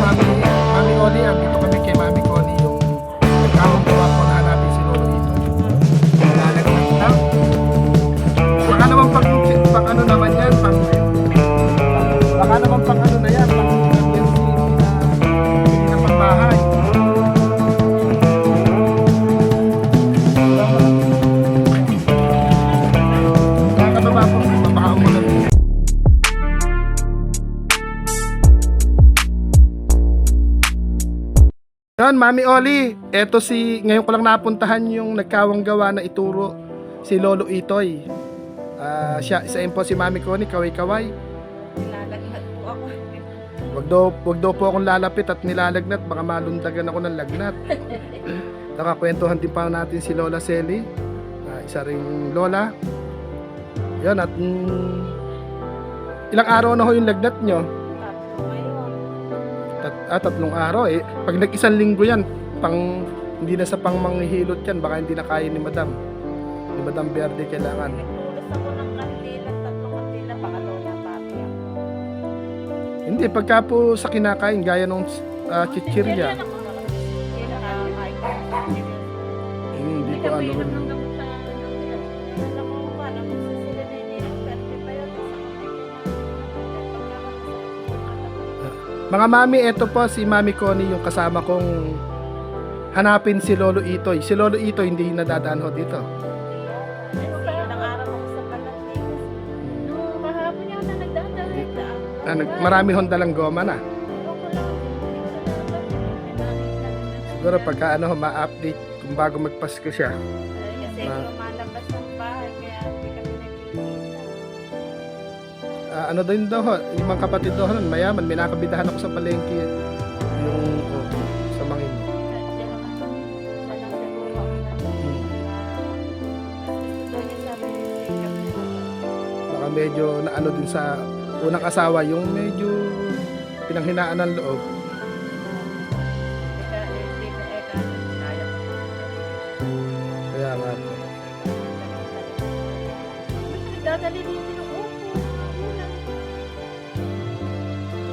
Mami Oli, andito kami kay Mami Yan, Mami Oli, eto si, ngayon ko lang napuntahan yung nagkawang gawa na ituro si Lolo Itoy. Ah, siya, isa po si Mami Connie, kaway-kaway. Nilalaglag po ako. Wag daw, wag daw po akong lalapit at nilalagnat, baka malundagan ako ng lagnat. Nakakwentuhan din pa natin si Lola Selly, ah, isa ring Lola. Yan, at mm, ilang araw na ho yung lagnat nyo? Ah, tatlong araw eh. Pag nag-isang linggo yan, pang, hindi na sa pang manghihilot yan, baka hindi na kaya ni Madam. Ni Madam Verde kailangan. Hindi, pagka po sa kinakain, gaya nung uh, chichirya. Kahit Hmm, hindi ko ano. Mga mami, eto po si Mami Connie yung kasama kong hanapin si Lolo Itoy. Si Lolo Itoy hindi nadadaan ho dito. Ah, nag, marami hong dalang goma na. Siguro pagka ano, ma-update kung bago magpasko siya. Kasi Ah. Ah, ano din daw yung mga kapatid daw mayaman, may nakabidahan ako sa palengke yung oh, sa mangin. Baka medyo na ano din sa unang asawa, yung medyo pinanghinaan ng loob. Kaya nga po.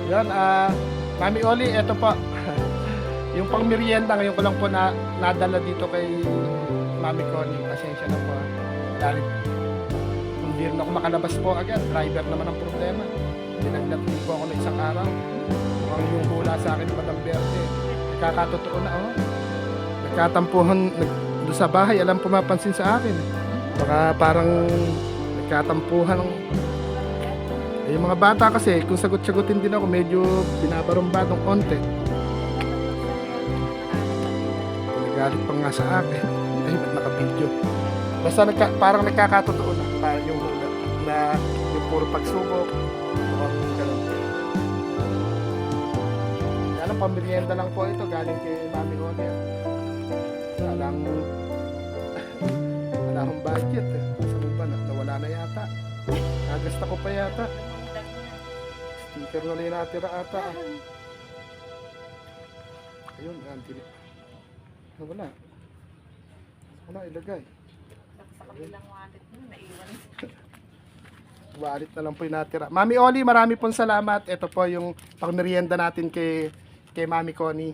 Yan, ah, Mami Oli, eto po. yung pang merienda ngayon ko lang po na nadala dito kay Mami Connie. Pasensya na po. ah. Dahil hindi rin ako makalabas po agad. Driver naman ang problema. Dinagnat din po ako ng isang araw. Mukhang yung hula sa akin, Madam Verde. Nagkakatotoo na, oh. Nagkatampuhan nag, doon sa bahay. Alam pumapansin sa akin. Baka parang nagkatampuhan ng eh, yung mga bata kasi, kung sagot-sagutin din ako, medyo binabarumbadong konti. Nagalit pa nga sa akin. Ay, ba't naka-video? Basta nagka, parang nagkakatotoo na. Parang yung hula. Na yung puro pagsubok. Ang pamirienda lang po ito. Galing kay Mami Oner. Walang... Wala akong budget eh. Ba, na- nawala na yata. Nagasta ko pa yata. Sticker na lang natira ata. Ayun, anti. Ah, wala. Wala ilagay. Sa kabilang wallet mo, naiwan. Wallet na lang po yung natira. Mami Oli, marami pong salamat. Ito po yung pangmerienda natin kay, kay Mami Connie.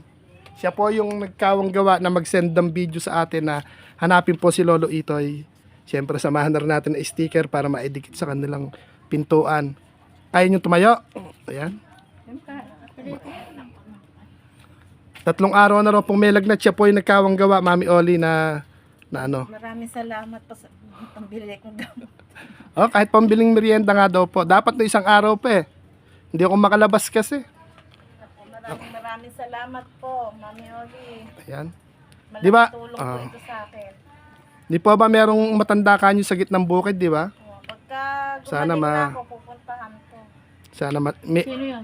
Siya po yung nagkawang gawa na mag-send ng video sa atin na hanapin po si Lolo Itoy. Siyempre, samahan na natin na sticker para maidikit sa kanilang pintuan. Ayaw nyo tumayo. Ayan. Tatlong araw na raw pong may lagnat. Siya po yung nagkawang gawa, Mami Oli, na, na ano. Maraming salamat po sa pambili kong gamot. Oh, kahit pambiling merienda nga daw po. Dapat no isang araw pa eh. Hindi ako makalabas kasi. Maraming maraming salamat po, Mami Oli. Ayan. Malaking Di ba? tulong Ah. po ito sa akin. Di po ba merong matanda kanyo sa gitnang bukid, di ba? Pagka Sana ma- na ako, pupuntahan. Sana mat- may- Sino yun?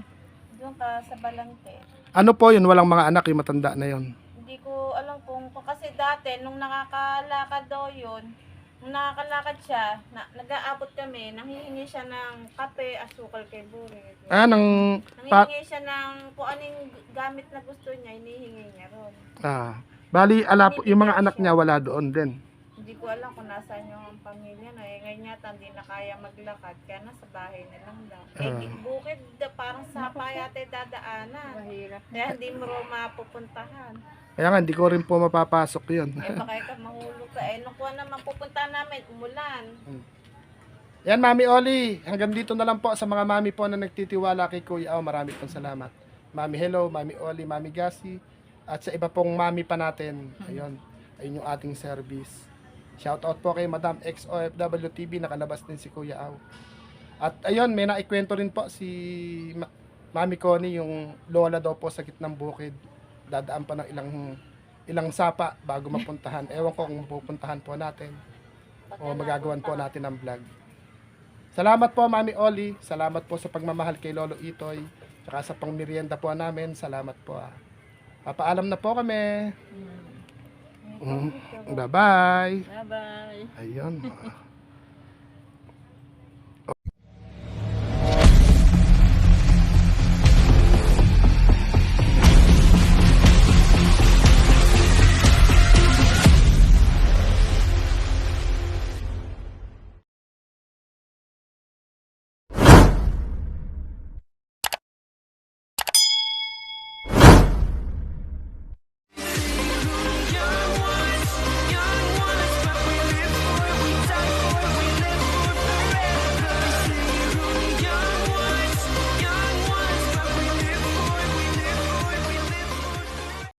Doon ka sa Balante. ano po yun, walang mga anak yung matanda na yun. Hindi ko alam kung, kung kasi dati, nung nakakalakad daw yun, nung nakakalakad siya, na, nag-aabot kami, nanghihingi siya ng kape, asukal kay Burit. Ah, nang... Nanghihingi siya ng kung anong gamit na gusto niya, hinihingi niya ron. ah, bali, ala po, yung mga anak niya wala doon din. Hindi Hindi ko alam kung nasaan yung pamilya na. Eh, ngayon yata hindi na kaya maglakad. Kaya nasa bahay na lang daw. Eh, Ah. di- bukid, da- parang sapa yata yung dadaanan. Mahirap. Kaya hindi mo rin mapupuntahan. Kaya nga, hindi ko rin po mapapasok yun. Eh, baka ka mahulog ka. Eh, nung kuha naman pupunta namin, umulan. Yan, Mami Oli. Hanggang dito na lang po sa mga mami po na nagtitiwala kay Kuya Au. Marami pong salamat. Mami Hello, Mami Oli, Mami Gasi. At sa iba pong mami pa natin. Ayun. Ayun yung ating service. Shout out po kay Madam XOFW TV. Nakalabas din si Kuya Au. At ayun, may naikwento rin po si Ma- Mami Connie, yung lola daw po sa gitnang bukid. Dadaan pa ng ilang ilang sapa bago mapuntahan. Ewan ko kung pupuntahan po natin o magagawan po natin ang vlog. Salamat po Mami Oli, salamat po sa pagmamahal kay Lolo Itoy, tsaka sa pangmerienda po namin, salamat po ah. Papaalam na po kami. Mm. Bye-bye. Bye-bye. Ayun.